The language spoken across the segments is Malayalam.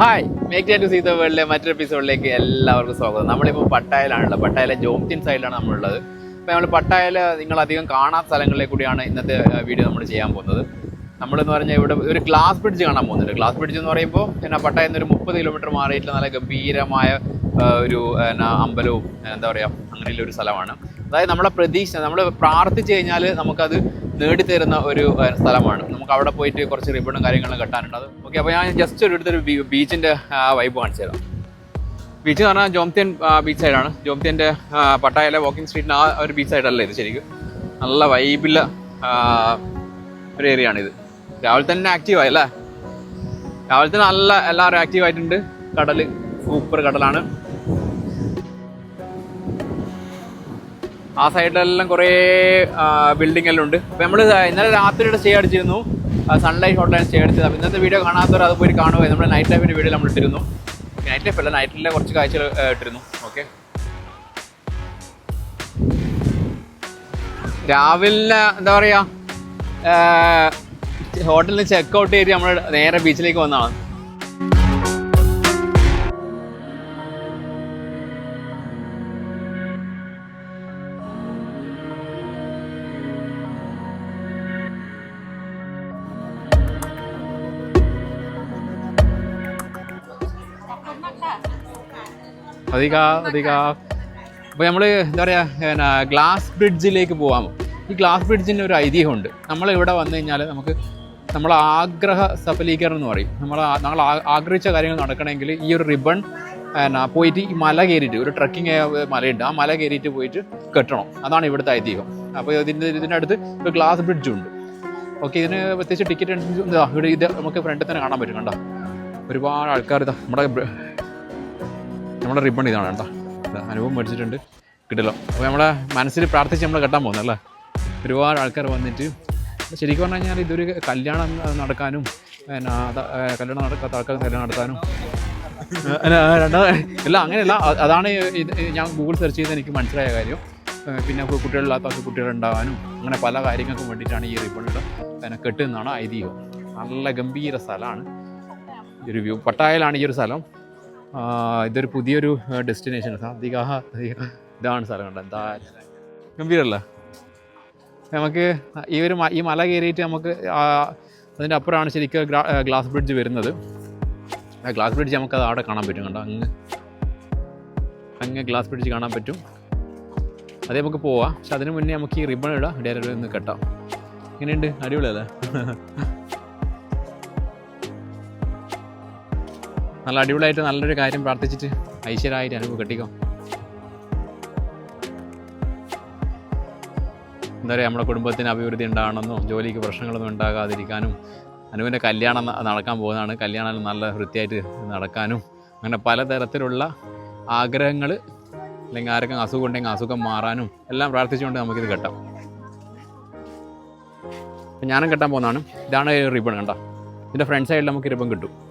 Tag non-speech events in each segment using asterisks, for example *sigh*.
Hi. Make to see the വേൾഡിലെ മറ്റൊരു എപ്പിസോഡിലേക്ക് എല്ലാവർക്കും സ്വാഗതം. നമ്മളിപ്പോൾ പട്ടായയിലാണുള്ളത്. പട്ടായയിലെ ജോംതിൻ സൈഡിലാണ് നമ്മളുള്ളത്. അപ്പോൾ നമ്മൾ പട്ടായയിൽ നിങ്ങൾ അധികം കാണാത്ത സ്ഥലങ്ങളിലേക്ക് കൂടിയാണ് ഇന്നത്തെ വീഡിയോ നമ്മൾ ചെയ്യാൻ പോകുന്നത്. നമ്മളെന്ന് പറഞ്ഞാൽ ഇവിടെ ഒരു ഗ്ലാസ് ബ്രിഡ്ജ് കാണാൻ പോകുന്നുണ്ട്. ഗ്ലാസ് ബ്രിഡ്ജ് എന്ന് പറയുമ്പോൾ എന്നാ നിന്ന് ഒരു മുപ്പത് കിലോമീറ്റർ മാറിയിട്ടുള്ള നല്ല ഗംഭീരമായ ഒരു എന്നാ അമ്പലവും എന്താ പറയുക അങ്ങനെയുള്ള ഒരു സ്ഥലമാണ്. അതായത് നമ്മളെ പ്രതീക്ഷ നമ്മൾ പ്രാർത്ഥിച്ചു കഴിഞ്ഞാൽ നമുക്കത് നേടിത്തരുന്ന ഒരു സ്ഥലമാണ്. നമുക്ക് അവിടെ പോയിട്ട് കുറച്ച് റിബണും കാര്യങ്ങളും കെട്ടാനുണ്ട്. ഓക്കെ അപ്പോൾ ഞാൻ ജസ്റ്റ് ഒരു അടുത്തൊരു ബീച്ചിന്റെ വൈബ് കാണിച്ചു തരാം. ബീച്ച് എന്ന് പറഞ്ഞാൽ ജോംത്യൻ ബീച്ച് സൈഡാണ് ജോംത്യന്റെ പട്ടായയിലെ വാക്കിംഗ് സ്ട്രീറ്റിന് ആ ഒരു ബീച്ച് സൈഡല്ല ഇത് ശരിക്കും. നല്ല വൈബില്ല ഒരു ഏരിയ ആണിത് രാവിലെ തന്നെ ആക്റ്റീവായി അല്ലേ? രാവിലെ തന്നെ നല്ല എല്ലാവരും ആക്റ്റീവ് ആയിട്ടുണ്ട്. കടൽ സൂപ്പർ കടലാണ്. ആ സൈഡിലെല്ലാം കുറേ ബിൽഡിംഗ് എല്ലാം ഉണ്ട്. അപ്പോൾ നമ്മൾ ഇന്നലെ രാത്രിയുടെ സ്റ്റേ അടിച്ചിരുന്നു. സൺലൈറ്റ് ഹോട്ടലിൽ സ്റ്റേ അടിച്ചത് അപ്പോൾ ഇന്നത്തെ വീഡിയോ കാണാത്തവർ അത് പോയി കാണുക. നമ്മൾ നൈറ്റ് ലൈഫിന്റെ വീഡിയോ നമ്മൾ ഇട്ടിരുന്നു. നൈറ്റ് ലൈഫ് അല്ല നൈറ്റിലെ കുറച്ച് കാഴ്ചകൾ ഇട്ടിരുന്നു. ഓക്കെ രാവിലെ എന്താ പറയുക ഹോട്ടലിൽ ചെക്ക് ഔട്ട് ചെയ്ത് നമ്മൾ നേരെ ബീച്ചിലേക്ക് വന്നതാണ്. അധിക അധിക. അപ്പോൾ നമ്മൾ എന്താ പറയുക ഗ്ലാസ് ബ്രിഡ്ജിലേക്ക് പോകാമോ ഈ ഗ്ലാസ് ബ്രിഡ്ജിന് ഒരു ഐതിഹ്യമുണ്ട്. നമ്മൾ ഇവിടെ വന്നു കഴിഞ്ഞാൽ നമുക്ക് നമ്മൾ ആഗ്രഹ സഫലീകരണം എന്ന് പറയും. നമ്മൾ നമ്മൾ ആഗ്രഹിച്ച കാര്യങ്ങൾ നടക്കണമെങ്കിൽ ഈ ഒരു റിബൺ എന്നാ പോയിട്ട് ഈ മല കയറിയിട്ട് ഒരു ട്രക്കിംഗ് മലയുണ്ട്. ആ മല കയറിയിട്ട് പോയിട്ട് കെട്ടണം. അതാണ് ഇവിടുത്തെ ഐതിഹ്യം. അപ്പോൾ ഇതിന്റെ ഇതിന്റെ അടുത്ത് ഒരു ഗ്ലാസ് ബ്രിഡ്ജും ഉണ്ട് ഓക്കെ ഇതിന് പ്രത്യേകിച്ച് ടിക്കറ്റ് ഇവിടെ ഇത് നമുക്ക് ഫ്രണ്ടിൽ തന്നെ കാണാൻ പറ്റും. കണ്ടോ? ഒരുപാട് ആൾക്കാർ ഇതാ നമ്മുടെ നമ്മുടെ റിബൺ ഇതാണ് കേട്ടോ. അനുഭവം മേടിച്ചിട്ടുണ്ട്. കിട്ടില്ല അപ്പോൾ നമ്മുടെ മനസ്സിൽ പ്രാർത്ഥിച്ച് നമ്മൾ കെട്ടാൻ പോകുന്നല്ലേ ഒരുപാട് ആൾക്കാർ വന്നിട്ട് ശരിക്കും പറഞ്ഞു കഴിഞ്ഞാൽ ഇതൊരു കല്യാണം നടക്കാനും പിന്നെ കല്യാണം നടക്കാത്ത ആൾക്കാർ കല്യാണം നടത്താനും അല്ല, അങ്ങനെയല്ല. അതാണ് ഞാൻ ഗൂഗിൾ സെർച്ച് ചെയ്ത് എനിക്ക് മനസ്സിലായ കാര്യം. പിന്നെ കുട്ടികളില്ലാത്തവർക്ക് കുട്ടികളില്ലാത്ത കുട്ടികളുണ്ടാകാനും അങ്ങനെ പല കാര്യങ്ങൾക്കും വേണ്ടിയിട്ടാണ് ഈ റിബണിട്ട് പിന്നെ കെട്ടുന്നതാണ് ഐതിഹ്യം. നല്ല ഗംഭീര സ്ഥലമാണ്. ഒരു വ്യൂ പട്ടായയിലാണ് ഈ ഒരു സ്ഥലം. ഇതൊരു പുതിയൊരു ഡെസ്റ്റിനേഷൻ അധിക ഇതാണ് സ്ഥലം കണ്ടത്. എന്താ? ഗംഭീരല്ല? നമുക്ക് ഈ ഒരു ഈ മല കയറിയിട്ട് നമുക്ക് അതിന്റെ അപ്പുറമാണ് ശരിക്കും ഗ്ലാസ് ബ്രിഡ്ജ് വരുന്നത്. ആ ഗ്ലാസ് ബ്രിഡ്ജ് നമുക്ക് അത് അവിടെ കാണാൻ പറ്റും കണ്ടോ? അങ്ങ് അങ്ങ് ഗ്ലാസ് ബ്രിഡ്ജ് കാണാൻ പറ്റും. അതേ നമുക്ക് പോവാം. പക്ഷെ അതിന് മുന്നേ നമുക്ക് ഈ റിബൺ ഇടാം. ഡയറക്റ്റ് ഒന്ന് കെട്ടാം. ഇങ്ങനെയുണ്ട് അടിപൊളിയല്ലേ? നല്ല അടിപൊളിയായിട്ട് നല്ലൊരു കാര്യം പ്രാർത്ഥിച്ചിട്ട് ഐശ്വര്യമായിട്ട് അനുഭവം കെട്ടിക്കോ. എന്താ പറയുക നമ്മുടെ കുടുംബത്തിന് അഭിവൃദ്ധി ഉണ്ടാകണമെന്നോ ജോലിക്ക് പ്രശ്നങ്ങളൊന്നും ഉണ്ടാകാതിരിക്കാനും അനുവിന്റെ കല്യാണം നടക്കാൻ പോകുന്നതാണ്. കല്യാണം നല്ല വൃത്തിയായിട്ട് നടക്കാനും അങ്ങനെ പലതരത്തിലുള്ള ആഗ്രഹങ്ങൾ അല്ലെങ്കിൽ ആർക്കും അസുഖം ഉണ്ടെങ്കിൽ അസുഖം മാറാനും എല്ലാം പ്രാർത്ഥിച്ചുകൊണ്ട് നമുക്കിത് കെട്ടാം. ഞാനും കെട്ടാൻ പോകുന്നതാണ്. ഇതാണ് റിബൺ കണ്ടോ? ഇതിന്റെ ഫ്രണ്ട് സൈഡിൽ നമുക്ക് റിബൺ കിട്ടും.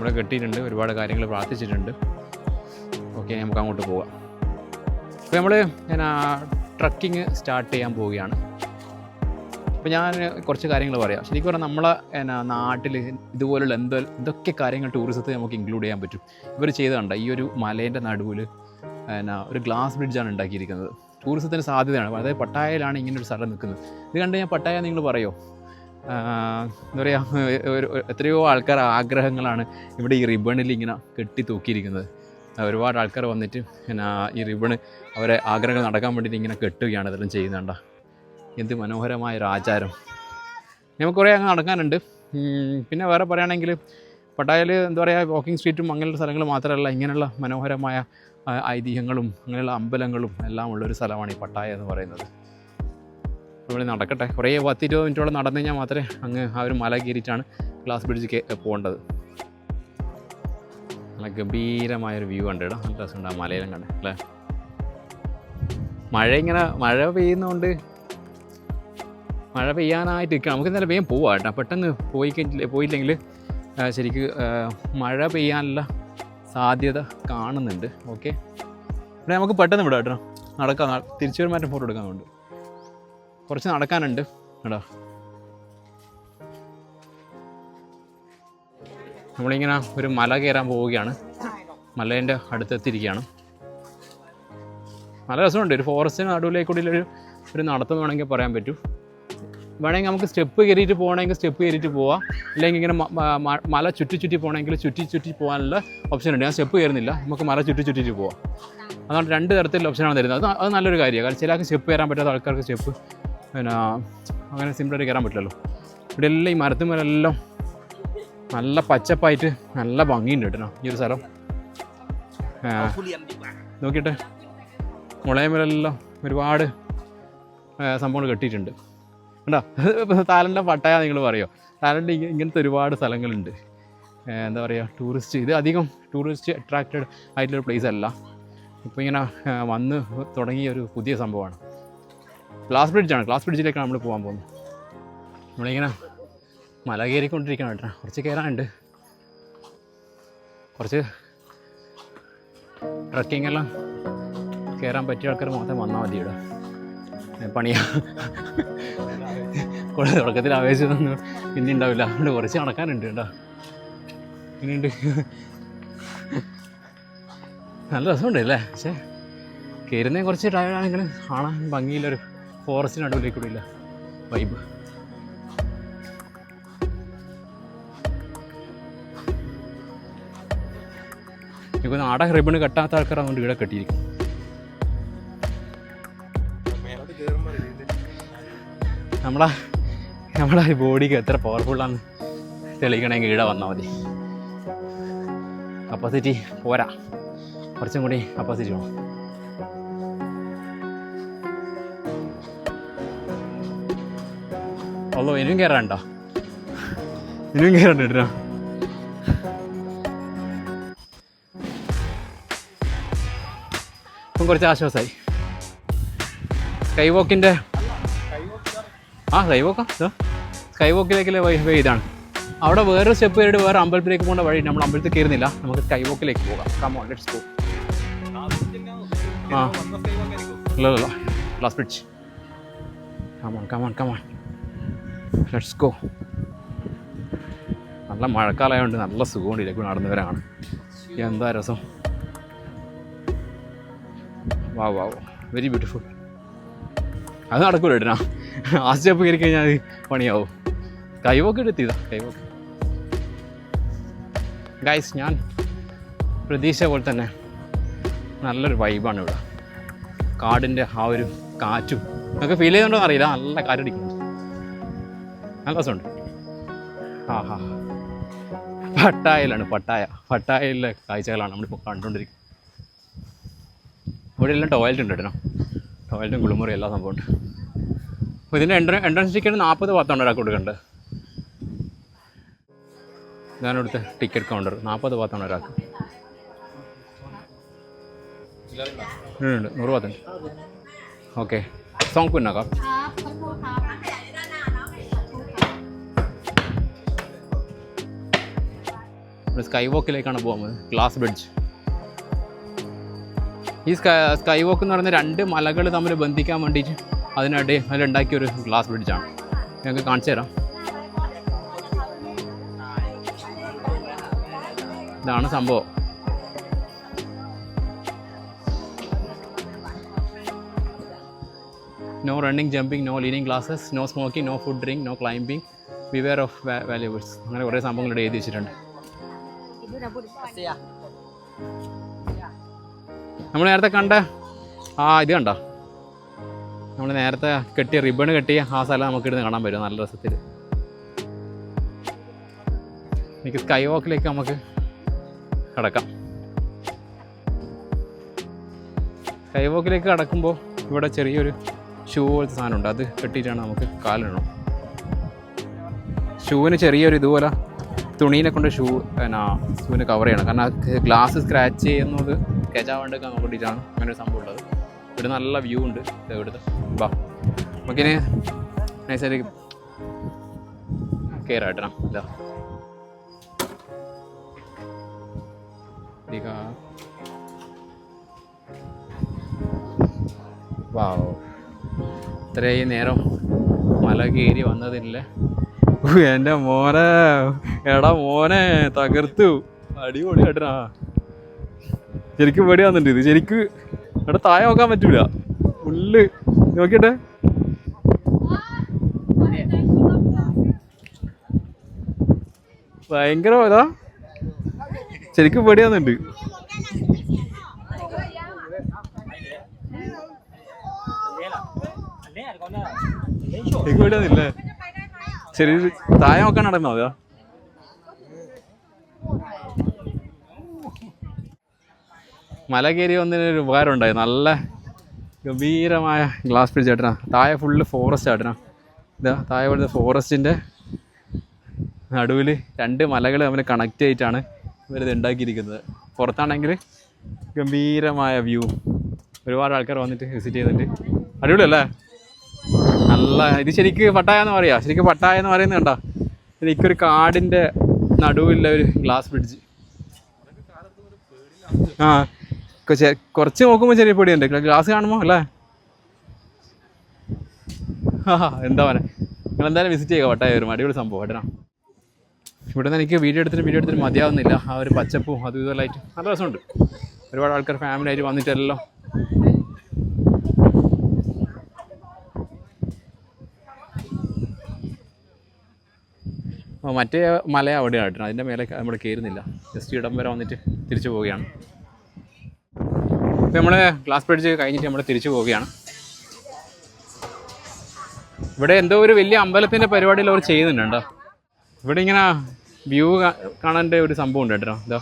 നമ്മൾ കെട്ടിയിട്ടുണ്ട് ഒരുപാട് കാര്യങ്ങൾ പ്രാർത്ഥിച്ചിട്ടുണ്ട്. ഓക്കെ നമുക്ക് അങ്ങോട്ട് പോവാം. അപ്പോൾ നമ്മൾ ഞാൻ ട്രക്കിങ് സ്റ്റാർട്ട് ചെയ്യാൻ പോവുകയാണ്. അപ്പോൾ ഞാൻ കുറച്ച് കാര്യങ്ങൾ പറയാം. ശരിക്കും പറഞ്ഞാൽ നമ്മളെ എന്നാ നാട്ടിൽ ഇതുപോലുള്ള എന്തോ എന്തൊക്കെ കാര്യങ്ങൾ ടൂറിസത്തെ നമുക്ക് ഇൻക്ലൂഡ് ചെയ്യാൻ പറ്റും. ഇവർ ചെയ്തതുണ്ട് ഈ ഒരു മലേന്റെ നടുവിൽ എന്നാ ഒരു ഗ്ലാസ് ബ്രിഡ്ജാണ് ഉണ്ടാക്കിയിരിക്കുന്നത്. ടൂറിസത്തിന് സാധ്യതയാണ്. അതായത് പട്ടായയിലാണ് ഇങ്ങനെ ഒരു സ്ഥലം നിൽക്കുന്നത്. ഇത് കണ്ട് ഞാൻ പട്ടായ നിങ്ങൾ പറയോ? എന്താ പറയുക ഒരു എത്രയോ ആൾക്കാർ ആഗ്രഹങ്ങളാണ് ഇവിടെ ഈ റിബണിൽ ഇങ്ങനെ കെട്ടി തൂക്കിയിരിക്കുന്നത്. ഒരുപാട് ആൾക്കാർ വന്നിട്ട് പിന്നെ ഈ റിബണ് അവരെ ആഗ്രഹങ്ങൾ നടക്കാൻ വേണ്ടിയിട്ട് ഇങ്ങനെ കെട്ടുകയാണ് ഇതെല്ലാം ചെയ്യുന്നുണ്ട. എന്ത് മനോഹരമായ ഒരു ആചാരം. നമുക്ക് കുറേ അങ്ങ് നടക്കാനുണ്ട്. പിന്നെ വേറെ പറയുകയാണെങ്കിൽ പട്ടായയിൽ എന്താ പറയുക വാക്കിംഗ് സ്ട്രീറ്റും അങ്ങനെയുള്ള സ്ഥലങ്ങൾ മാത്രമല്ല ഇങ്ങനെയുള്ള മനോഹരമായ ഐതിഹ്യങ്ങളും അങ്ങനെയുള്ള അമ്പലങ്ങളും എല്ലാം ഉള്ളൊരു സ്ഥലമാണ് ഈ പട്ടായ എന്ന് പറയുന്നത്. ഇവിടെ നടക്കട്ടെ. കുറേ പത്ത് ഇരുപത് മിനിറ്റോളം നടന്നു കഴിഞ്ഞാൽ മാത്രമേ അങ്ങ് ആ ഒരു മല കയറിയിട്ടാണ് ഗ്ലാസ് ബ്രിഡ്ജ് പോകേണ്ടത്. നല്ല ഗംഭീരമായൊരു വ്യൂ ഉണ്ട് കേട്ടോ. നല്ല രസമുണ്ട് ആ മലയിലും കണ്ടേ അല്ലേ? മഴ ഇങ്ങനെ മഴ പെയ്യുന്നതുകൊണ്ട് മഴ പെയ്യാനായിട്ട് നിൽക്കണം. നമുക്ക് ഇന്നലെ വേഗം പോവാം കേട്ടോ. പെട്ടെന്ന് പോയി പോയില്ലെങ്കിൽ ശരിക്ക് മഴ പെയ്യാനുള്ള സാധ്യത കാണുന്നുണ്ട്. ഓക്കെ? ഇവിടെ നമുക്ക് പെട്ടെന്ന് വിടാം കേട്ടോ. നടക്കാം തിരിച്ചു വരുമാറ്റം ഫോട്ടോ എടുക്കാനുണ്ട് കുറച്ച് നടക്കാനുണ്ട്. കേട്ടോ നമ്മളിങ്ങനെ ഒരു മല കയറാൻ പോവുകയാണ്. മലേന്റെ അടുത്തെത്തിയിരിക്കുകയാണ്. നല്ല രസമുണ്ട്. ഒരു ഫോറസ്റ്റിന് നടുവിലേക്കൂടി ഒരു ഒരു നടത്തം വേണമെങ്കിൽ പറയാൻ പറ്റും. വേണമെങ്കിൽ നമുക്ക് സ്റ്റെപ്പ് കയറിയിട്ട് പോകണമെങ്കിൽ സ്റ്റെപ്പ് കയറിയിട്ട് പോവാം. അല്ലെങ്കിൽ ഇങ്ങനെ മല ചുറ്റി ചുറ്റി പോകണമെങ്കിൽ ചുറ്റി ചുറ്റി പോകാനുള്ള ഓപ്ഷൻ ഉണ്ട്. ഞാൻ സ്റ്റെപ്പ് കയറുന്നില്ല. നമുക്ക് മല ചുറ്റി ചുറ്റിയിട്ട് പോവാം. അതുകൊണ്ട് രണ്ട് തരത്തിലുള്ള ഓപ്ഷനാണ് തരുന്നത്. അത് അത് നല്ലൊരു കാര്യമാണ്. കാരണം ചിലർക്ക് സ്റ്റെപ്പ് കയറാൻ പറ്റാത്ത ആൾക്കാർക്ക് സ്റ്റെപ്പ് പിന്നെ അങ്ങനെ സിമ്പിളായിട്ട് കയറാൻ പറ്റില്ലല്ലോ. ഇവിടെ എല്ലാം ഈ മരത്തുമേലെല്ലാം നല്ല പച്ചപ്പായിട്ട് നല്ല ഭംഗിയുണ്ട് കേട്ടോ ഈ ഒരു സ്ഥലം. നോക്കിയിട്ട് മുളയമേലെല്ലാം ഒരുപാട് സംഭവങ്ങൾ കെട്ടിയിട്ടുണ്ട്. കണ്ടോ? *laughs* താലന്റെ പട്ടായ നിങ്ങൾ പറയുമോ താലന്റെ ഇങ്ങനത്തെ ഒരുപാട് സ്ഥലങ്ങളുണ്ട്. എന്താ പറയുക ടൂറിസ്റ്റ് ഇത് അധികം ടൂറിസ്റ്റ് അട്രാക്റ്റഡ് ആയിട്ടുള്ളൊരു പ്ലേസ് അല്ല. ഇപ്പോൾ ഇങ്ങനെ വന്ന് തുടങ്ങിയ ഒരു പുതിയ സംഭവമാണ്. ഗ്ലാസ് ബ്രിഡ്ജാണ് ഗ്ലാസ് ബ്രിഡ്ജിലേക്കാണ് നമ്മൾ പോകാൻ പോകുന്നത്. നമ്മളിങ്ങനെ മല കയറിക്കൊണ്ടിരിക്കണം കേട്ടോ. കുറച്ച് കയറാനുണ്ട്. കുറച്ച് ട്രക്കിംഗ് എല്ലാം കയറാൻ പറ്റിയ ആൾക്കാർ മാത്രം വന്നാൽ മതി ഇവിടെ. പണിയാ. കൂടെ തുടക്കത്തിൽ ആവേശമൊന്നും പിന്നെ ഉണ്ടാവില്ല. അതുകൊണ്ട് കുറച്ച് നടക്കാനുണ്ട് കേട്ടോ. ഇനിയുണ്ട്. നല്ല രസമുണ്ട് അല്ലേ? പക്ഷേ കയറുന്നതിന് കുറച്ച് ടയർഡാണെങ്കിലും കാണാൻ ഭംഗിയില്ലൊരു ഫോറസ്റ്റിന് നടുവിലേക്ക് ഇല്ല? വൈബ് എനിക്ക് നാടക റിബണ് കെട്ടാത്ത ആൾക്കാർ അതുകൊണ്ട് ഇവിടെ കെട്ടിയിരിക്കും. നമ്മളാ നമ്മളെ ബോഡിക്ക് എത്ര പവർഫുള്ളാന്ന് തെളിയിക്കണമെങ്കിൽ ഇവിടെ വന്നാൽ മതി. കപ്പാസിറ്റി പോരാ. കുറച്ചും കൂടി കപ്പാസിറ്റി വേണം. ഉള്ളൂ. ഇനിയും കയറാണ്ടോ ഇനിയും കയറണ്ട കേട്ടോ. ഇപ്പം കുറച്ച് ആശ്വാസമായി സ്കൈ വോക്കിന്റെ ആ സ്കൈ വോക്കാ സ്കൈ വോക്കിലേക്ക് വഴി വഴി ഇതാണ്. അവിടെ വേറെ സ്റ്റെപ്പ് കയറിയിട്ട് വേറെ അമ്പലത്തിലേക്ക് പോകുന്ന വഴി നമ്മൾ അമ്പലത്തിൽ കയറുന്നില്ല. നമുക്ക് സ്കൈ വോക്കിലേക്ക് പോകാം കമോൺ ലെറ്റ്സ് ഗോ ആ. ഇല്ല ഇല്ല last bridge come on come on come on let's go നല്ല മഴക്കാലമായതുകൊണ്ട് നല്ല സുഖമുണ്ട് ഇതിലേക്ക് നടന്നവരാണ്. എന്താ രസം? വാ വാ വെരി ബ്യൂട്ടിഫുൾ അത് നടക്കൂല ഏട്ടനാ. ആ സ്റ്റെപ്പ് കയറി കഴിഞ്ഞാൽ അത് പണിയാവും. കൈവൊക്കെ എടുത്തിതാ കൈവൊക്കെ. ഗൈസ് ഞാൻ പ്രതീക്ഷ പോലെ തന്നെ നല്ലൊരു വൈബാണ് ഇവിടെ. കാടിന്റെ ആ ഒരു കാറ്റും. ഒക്കെ ഫീൽ ചെയ്യുന്നുണ്ടോ അറിയില്ല. നല്ല കാറ്റടിക്കുന്നുണ്ട് നല്ല രസമുണ്ട്. ആ ഹാ പട്ടായയിലാണ് പട്ടായ. പട്ടായയിലെ കാഴ്ചകളാണ് നമ്മളിപ്പോൾ കണ്ടുകൊണ്ടിരിക്കുന്നത്. ഇവിടെ എല്ലാം ടോയ്ലറ്റ് ഉണ്ട് കേട്ടോ. ടോയ്ലറ്റും കുളിമുറി എല്ലാ സംഭവം ഉണ്ട്. അപ്പോൾ ഇതിന്റെ എൻട്ര എൻട്രൻസ് ടിക്കറ്റ് നാൽപ്പത് പത്താണ് ഒരാൾക്ക് കൊടുക്കേണ്ടത് ഇതാണ് ഇവിടുത്തെ ടിക്കറ്റ് കൗണ്ടർ നാൽപ്പത് പത്താണ് ഒരാൾക്ക്. ഉണ്ട് നൂറ് പത്തുണ്ട് ഓക്കെ സോങ് പിന്നാക്കാം ഇവിടെ സ്കൈ വോക്കിലേക്കാണ് പോകുന്നത്. Glass bridge. ഈ സ്കൈ സ്കൈ വോക്ക് എന്ന് പറയുന്ന രണ്ട് മലകൾ തമ്മിൽ ബന്ധിക്കാൻ വേണ്ടിയിട്ട് അതിനിടെ അതിലുണ്ടാക്കിയ ഒരു ഗ്ലാസ് ബ്രിഡ്ജാണ് ഞങ്ങൾക്ക് കാണിച്ചു തരാം. ഇതാണ് സംഭവം. No running jumping no leaning glasses no smoking no food drink no climbing beware of valuables അങ്ങനെ കുറേ സംഭവങ്ങൾ ഇവിടെ എഴുതി വെച്ചിട്ടുണ്ട്. നമ്മൾ നേരത്തെ കണ്ട ആ ഇത് കണ്ടോ? നമ്മൾ നേരത്തെ കെട്ടിയ റിബൺ കെട്ടിയ ആ സ്ഥലം നമുക്ക് ഇരുന്ന് കാണാൻ പറ്റും. നല്ല രസത്തിൽ. എനിക്ക് സ്കൈ വാക്കിലേക്ക് നമുക്ക് കടക്കാം. സ്കൈ വാക്കിലേക്ക് കടക്കുമ്പോൾ ഇവിടെ ചെറിയൊരു ഷൂ പോലത്തെ സാധനമുണ്ട്. അത് കെട്ടിയിട്ടാണ് നമുക്ക് കാലിടണം. ഷൂവിന് ചെറിയൊരു ഇതുപോലെ തുണീനെ കൊണ്ട് ഷൂ എന്നാ ഷൂവിന് കവർ ചെയ്യണം. കാരണം ഗ്ലാസ് സ്ക്രാച്ച് ചെയ്യുന്നത് സ്കെച്ചാവാണ്ടൊക്കെ നോക്കിയിട്ടാണ് അങ്ങനെ ഒരു സംഭവം ഉള്ളത്. ഇവിടെ നല്ല വ്യൂ ഉണ്ട് ഇവിടുത്തെ. ബാ നമുക്കിനി നൈസായിട്ട് കയറാട്ടണം ഇതാ. ഇത്രയും നേരം മല കയറി വന്നതില്ല എന്റെ മോനെ. എടാ മോനെ തകർത്തു. അടിപൊളി ഏട്ടനാ ശരിക്കും പേടി വന്നിട്ട് ഇത്. ശരിക്ക് എടാ താഴെ നോക്കാൻ പറ്റൂല. ഉള്ള്. നോക്കിട്ടെ ഭയങ്കര ഇതാ. ശരിക്കും പേടി വന്നിട്ട്. ശരിക്കും പേടി വന്നില്ലേ? ശരി താഴെ നോക്കാൻ നടന്നോ അതാ മല കയറി വന്നതിന് ഒരു ഉപകാരം ഉണ്ടായി. നല്ല ഗംഭീരമായ ഗ്ലാസ് ബ്രിഡ്ജ് ചേട്ടനാ താഴെ ഫുള്ള് ഫോറസ്റ്റ് ചേട്ടനാ ഇതാ താഴെ പോലത്തെ ഫോറസ്റ്റിന്റെ നടുവിൽ രണ്ട് മലകൾ തമ്മിൽ കണക്റ്റ് ആയിട്ടാണ് ഇവരിത് ഉണ്ടാക്കിയിരിക്കുന്നത്. പുറത്താണെങ്കിൽ ഗംഭീരമായ വ്യൂ ഒരുപാട് ആൾക്കാർ വന്നിട്ട് വിസിറ്റ് ചെയ്തിട്ടുണ്ട്. അടിപൊളിയല്ലേ? നല്ല ഇത് ശരിക്ക് പട്ടായ എന്ന് പറയാ. ശരിക്കും പട്ടായ എന്ന് പറയുന്നത് കണ്ടോ. എനിക്കൊരു കാടിന്റെ നടുവിലുള്ള ഒരു ഗ്ലാസ് ബ്രിഡ്ജ്. ആ കുറച്ച് നോക്കുമ്പോൾ ചെറിയ പൊടിയുണ്ട്. ഗ്ലാസ് കാണുമ്പോൾ അല്ലേ? എന്താ പറയുക നിങ്ങൾ എന്തായാലും വിസിറ്റ് ചെയ്യുക പട്ടായ. വരും അടിപൊളി സംഭവം. കേട്ടോ. ഇവിടെ നിന്ന് എനിക്ക് വീഡിയോ എടുത്തിട്ട് വീഡിയോ എടുത്തിട്ട് മതിയാവുന്നില്ല. ആ ഒരു പച്ചപ്പും അതും ഇതെല്ലാമായിട്ട് നല്ല രസമുണ്ട്. ഒരുപാട് ആൾക്കാർ ഫാമിലി ആയിട്ട് വന്നിട്ടെല്ലാം. മറ്റേ മല അവിടെ ആയിട്ടാണ് അതിന്റെ മേലെ നമ്മൾ കയറുന്നില്ല ജസ്റ്റ് ഇടം വരെ വന്നിട്ട് തിരിച്ചു പോവുകയാണ്. ഇപ്പം നമ്മൾ ഗ്ലാസ് ബ്രിഡ്ജ് കഴിഞ്ഞിട്ട് നമ്മൾ തിരിച്ചു പോവുകയാണ്. ഇവിടെ എന്തോ ഒരു വലിയ അമ്പലത്തിന്റെ പരിപാടിയിൽ അവർ ചെയ്യുന്നുണ്ട് ഇവിടെ ഇങ്ങനെ വ്യൂ കാണേണ്ട ഒരു സംഭവം ഉണ്ട് കേട്ടോ. ഇതാ.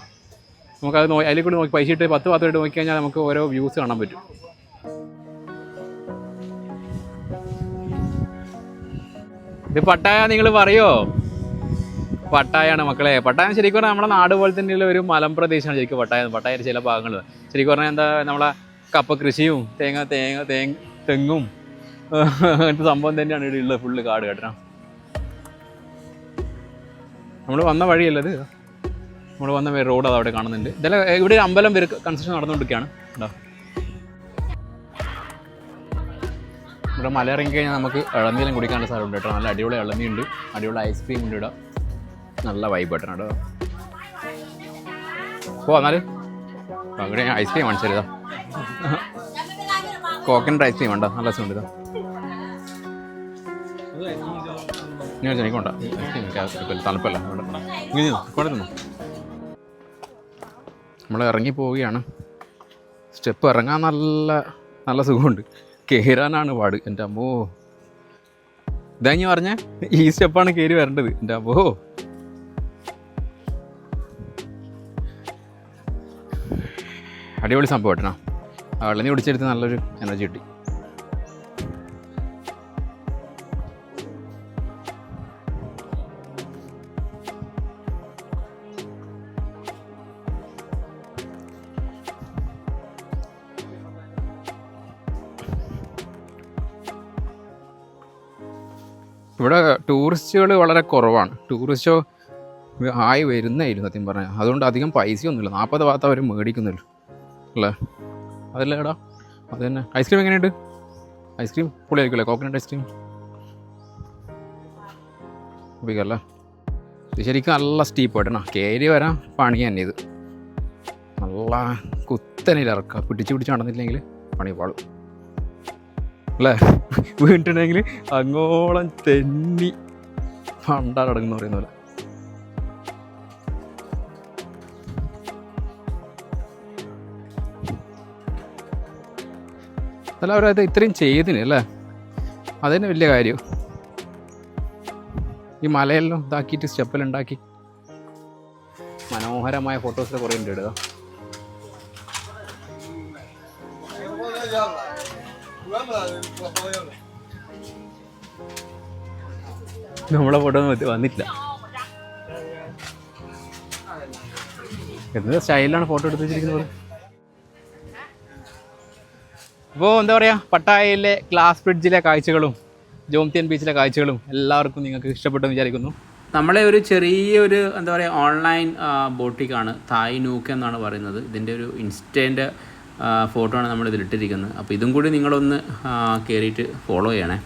നമുക്കത് നോ അതിൽ കൂടി നോക്കി പൈസ ഇട്ട് പത്ത് പത്ത് ഇട്ട് നോക്കി കഴിഞ്ഞാൽ നമുക്ക് ഓരോ വ്യൂസ് കാണാൻ പറ്റും. ഇത് പട്ടായ നിങ്ങൾ പറയോ? പട്ടായാണ് മക്കളെ. പട്ടായം ശരിക്കും പറഞ്ഞാൽ നമ്മുടെ നാട് പോലെ തന്നെയുള്ള ഒരു മലമ്പ്രദേശമാണ് ശരിക്കും പട്ടായം. പട്ടായ ചില ഭാഗങ്ങൾ. ശരിക്കും പറഞ്ഞാൽ എന്താ നമ്മളെ കപ്പ കൃഷിയും തേങ്ങ തേങ്ങ തേങ്ങ തെങ്ങും അങ്ങനത്തെ സംഭവം തന്നെയാണ് ഇവിടെ ഉള്ളത് ഫുള്ള് കാട് കേട്ടോ. നമ്മൾ വന്ന വഴിയല്ലത് നമ്മൾ വന്ന റോഡ് അത് അവിടെ കാണുന്നുണ്ട്. ഇതെല്ലാം ഇവിടെ ഒരു അമ്പലം പേര് കൺസ്ട്രക്ഷൻ നടന്നുകൊണ്ടിരിക്കുകയാണ്. ഉണ്ടോ ഇവിടെ മല ഇറങ്ങി കഴിഞ്ഞാൽ നമുക്ക് ഇളനീലം കുടിക്കാനുള്ള സ്ഥലമുണ്ട് കേട്ടോ. നല്ല അടിപൊളി ഇളനീ ഉണ്ട്. അടിപൊളി ഐസ്ക്രീം ഉണ്ട് ഇവിടെ. നല്ല വൈബ് കേട്ടോ കേട്ടോ. പോ എന്നാൽ. അവിടെ ഐസ്ക്രീം കാണിച്ചു ഇതാ. കോക്കനട്ട് ഐസ്ക്രീം ഉണ്ടോ? നല്ല രസമുണ്ട് ഇതാ. നമ്മൾ ഇറങ്ങി പോവുകയാണ്. സ്റ്റെപ്പ് ഇറങ്ങാൻ നല്ല നല്ല സുഖമുണ്ട്. കയറാനാണ് പാട്. എന്റെ അമ്മോ. ഇതാ ഞാൻ പറഞ്ഞേ ഈ സ്റ്റെപ്പാണ് കയറി വരേണ്ടത്. എന്റെ അമ്മോ. അടിപൊളി സംഭവം കേട്ടോ. ആ വെള്ളം കുടിച്ചെടുത്ത് നല്ലൊരു എനർജി കിട്ടി. ഇവിടെ ടൂറിസ്റ്റുകൾ വളരെ കുറവാണ്. ടൂറിസ്റ്റോ ആയി വരുന്നതായിരുന്നു സത്യം പറഞ്ഞാൽ അതുകൊണ്ട് അധികം പൈസയൊന്നുമില്ല. നാൽപ്പത് ഭാഗത്ത് അവർ മേടിക്കുന്നില്ല. അല്ലേ അതല്ലേ എടാ? അത് തന്നെ. ഐസ്ക്രീം എങ്ങനെയുണ്ട്? ഐസ്ക്രീം പൊളിയായിരിക്കുമല്ലേ? കോക്കനട്ട് ഐസ്ക്രീം കുപ്പിക്കല്ലേ ഇത് ശരിക്കും നല്ല സ്റ്റീപ്പ് ആയിട്ടാ കയറി വരാൻ പണി തന്നെ ഇത്. നല്ല കുത്തനെ ഇറക്കുക പിടിച്ച് പിടിച്ച് നടന്നില്ലെങ്കിൽ പണി പാളും. അല്ലേ? വീണിട്ടുണ്ടെങ്കിൽ അങ്ങോളം തെന്നി പണ്ടാടങ്ങുന്ന പറയുന്ന പോലെ. അല്ല അവരത് ഇത്രയും ചെയ്തിന് അല്ലേ? അതന്നെ വലിയ കാര്യം. ഈ മലയെല്ലാം ഇതാക്കിയിട്ട് സ്റ്റെപ്പിലുണ്ടാക്കി മനോഹരമായ ഫോട്ടോസ് കുറേ ഉണ്ട് ഇടുക നമ്മളെ ഫോട്ടോ ഒന്നും വന്നിട്ടില്ല. എന്ത് സ്റ്റൈലാണ് ഫോട്ടോ എടുത്ത് വെച്ചിരിക്കുന്നത്? അപ്പോൾ എന്താ പറയുക പട്ടായയിലെ ഗ്ലാസ് ബ്രിഡ്ജിലെ കാഴ്ചകളും ജോംതിയൻ ബീച്ചിലെ കാഴ്ചകളും എല്ലാവർക്കും നിങ്ങൾക്ക് ഇഷ്ടപ്പെട്ടെന്ന് വിചാരിക്കുന്നു. നമ്മളെ ഒരു ചെറിയൊരു എന്താ പറയുക ഓൺലൈൻ ബോട്ടിക്കാണ് തായ് നൂക്ക് എന്നാണ് പറയുന്നത്. ഇതിന്റെ ഒരു ഇൻസ്റ്റന്റ് ഫോട്ടോ ആണ് നമ്മൾ ഇതിലിട്ടിരിക്കുന്നത് അപ്പോൾ ഇതും കൂടി നിങ്ങളൊന്ന് കയറിയിട്ട് ഫോളോ ചെയ്യണേ.